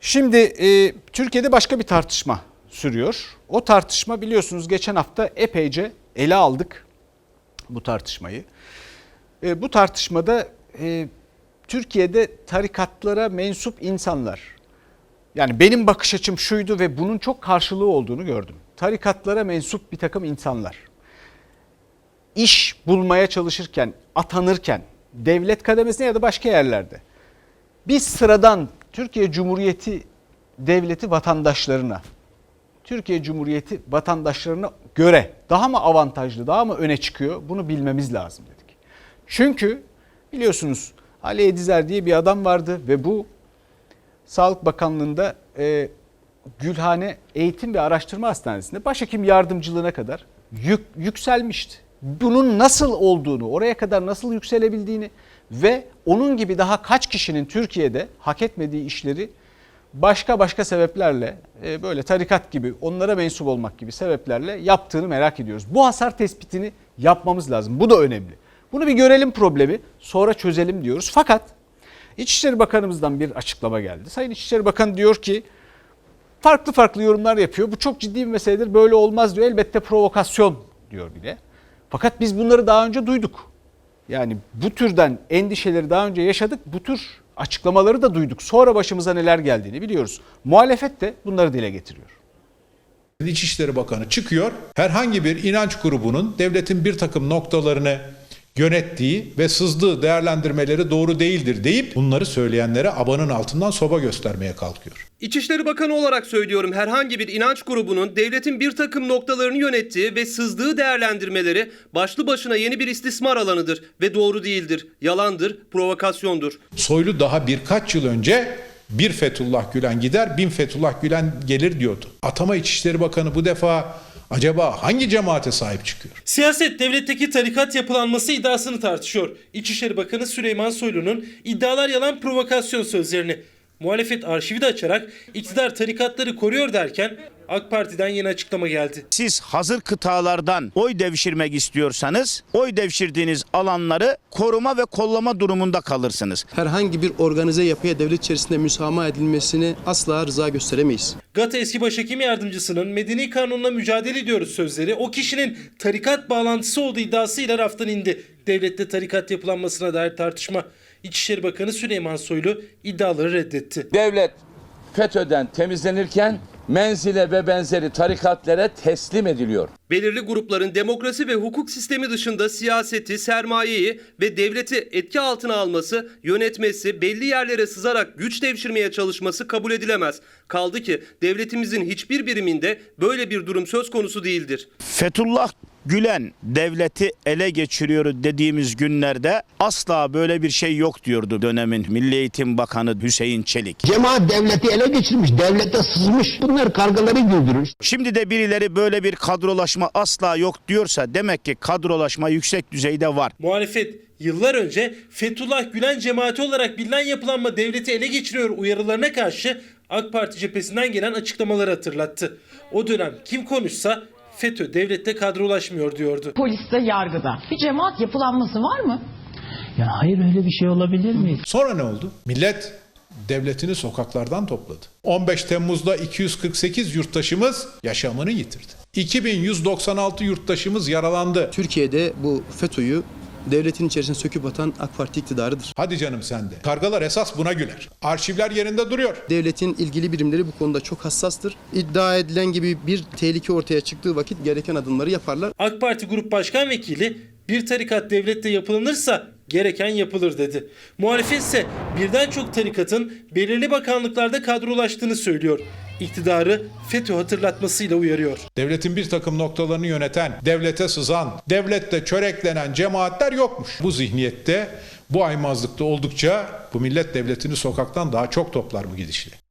Şimdi e, Türkiye'de başka bir tartışma sürüyor. O tartışma biliyorsunuz geçen hafta epeyce ele aldık bu tartışmayı. E, bu tartışmada e, Türkiye'de tarikatlara mensup insanlar yani benim bakış açım şuydu ve bunun çok karşılığı olduğunu gördüm. Tarikatlara mensup bir takım insanlar iş bulmaya çalışırken, atanırken devlet kademesine ya da başka yerlerde biz sıradan Türkiye Cumhuriyeti devleti vatandaşlarına Türkiye Cumhuriyeti vatandaşlarına göre daha mı avantajlı, daha mı öne çıkıyor bunu bilmemiz lazım dedik. Çünkü biliyorsunuz Ali Edizer diye bir adam vardı ve bu Sağlık Bakanlığı'nda e, Gülhane Eğitim ve Araştırma Hastanesi'nde başhekim yardımcılığına kadar yük, yükselmişti. Bunun nasıl olduğunu, oraya kadar nasıl yükselebildiğini ve onun gibi daha kaç kişinin Türkiye'de hak etmediği işleri başka başka sebeplerle e, böyle tarikat gibi onlara mensup olmak gibi sebeplerle yaptığını merak ediyoruz. Bu hasar tespitini yapmamız lazım. Bu da önemli. Bunu bir görelim problemi sonra çözelim diyoruz. Fakat İçişleri Bakanımızdan bir açıklama geldi. Sayın İçişleri Bakanı diyor ki farklı farklı yorumlar yapıyor. Bu çok ciddi bir meseledir. Böyle olmaz diyor. Elbette provokasyon diyor bile. Fakat biz bunları daha önce duyduk. Yani bu türden endişeleri daha önce yaşadık. Bu tür açıklamaları da duyduk. Sonra başımıza neler geldiğini biliyoruz. Muhalefet de bunları dile getiriyor. İçişleri Bakanı çıkıyor. Herhangi bir inanç grubunun devletin bir takım noktalarını yönettiği ve sızdığı değerlendirmeleri doğru değildir deyip bunları söyleyenlere abanın altından soba göstermeye kalkıyor. İçişleri Bakanı olarak söylüyorum herhangi bir inanç grubunun devletin bir takım noktalarını yönettiği ve sızdığı değerlendirmeleri başlı başına yeni bir istismar alanıdır ve doğru değildir, yalandır, provokasyondur. Soylu daha birkaç yıl önce bir Fethullah Gülen gider, bin Fethullah Gülen gelir diyordu. Atama İçişleri Bakanı bu defa acaba hangi cemaate sahip çıkıyor? Siyaset devletteki tarikat yapılanması iddiasını tartışıyor. İçişleri Bakanı Süleyman Soylu'nun iddialar yalan provokasyon sözlerini. Muhalefet arşivi de açarak iktidar tarikatları koruyor derken AK Parti'den yeni açıklama geldi. Siz hazır kıtalardan oy devşirmek istiyorsanız oy devşirdiğiniz alanları koruma ve kollama durumunda kalırsınız. herhangi bir organize yapıya devlet içerisinde müsamaha edilmesini asla rıza gösteremeyiz. GATA eski başhekim yardımcısının medeni kanunla mücadele ediyoruz sözleri o kişinin tarikat bağlantısı olduğu iddiasıyla raftan indi. Devlette tarikat yapılanmasına dair tartışma. İçişleri Bakanı Süleyman Soylu iddiaları reddetti. devlet FETÖ'den temizlenirken menzile ve benzeri tarikatlere teslim ediliyor. Belirli grupların demokrasi ve hukuk sistemi dışında siyaseti, sermayeyi ve devleti etki altına alması, yönetmesi, belli yerlere sızarak güç devşirmeye çalışması kabul edilemez. Kaldı ki devletimizin hiçbir biriminde böyle bir durum söz konusu değildir. Fethullah Gülen devleti ele geçiriyor dediğimiz günlerde asla böyle bir şey yok diyordu dönemin Milli Eğitim Bakanı Hüseyin Çelik. Cemaat devleti ele geçirmiş, devlete sızmış. Bunlar kargaları güldürür. Şimdi de birileri böyle bir kadrolaşma asla yok diyorsa demek ki kadrolaşma yüksek düzeyde var. Muhalefet yıllar önce Fethullah Gülen cemaati olarak bilinen yapılanma devleti ele geçiriyor uyarılarına karşı AK Parti cephesinden gelen açıklamaları hatırlattı. O dönem kim konuşsa FETÖ devlette kadrolaşmıyor diyordu. poliste, yargıda. Bir cemaat yapılanması var mı? Ya hayır öyle bir şey olabilir mi? Sonra ne oldu? Millet devletini sokaklardan topladı. 15 Temmuz'da 248 yurttaşımız yaşamını yitirdi. 2196 yurttaşımız yaralandı. Türkiye'de bu FETÖ'yü devletin içerisine söküp atan AK Parti iktidarıdır. Hadi canım sen de. Kargalar esas buna güler. Arşivler yerinde duruyor. Devletin ilgili birimleri bu konuda çok hassastır. İddia edilen gibi bir tehlike ortaya çıktığı vakit gereken adımları yaparlar. AK Parti Grup Başkan Vekili bir tarikat devlette yapılanırsa gereken yapılır dedi. Muhalefet ise birden çok tarikatın belirli bakanlıklarda kadrolaştığını söylüyor. İktidarı FETÖ hatırlatmasıyla uyarıyor. Devletin bir takım noktalarını yöneten, devlete sızan, devlette çöreklenen cemaatler yokmuş. Bu zihniyette, bu aymazlıkta oldukça bu millet devletini sokaktan daha çok toplar bu gidişle.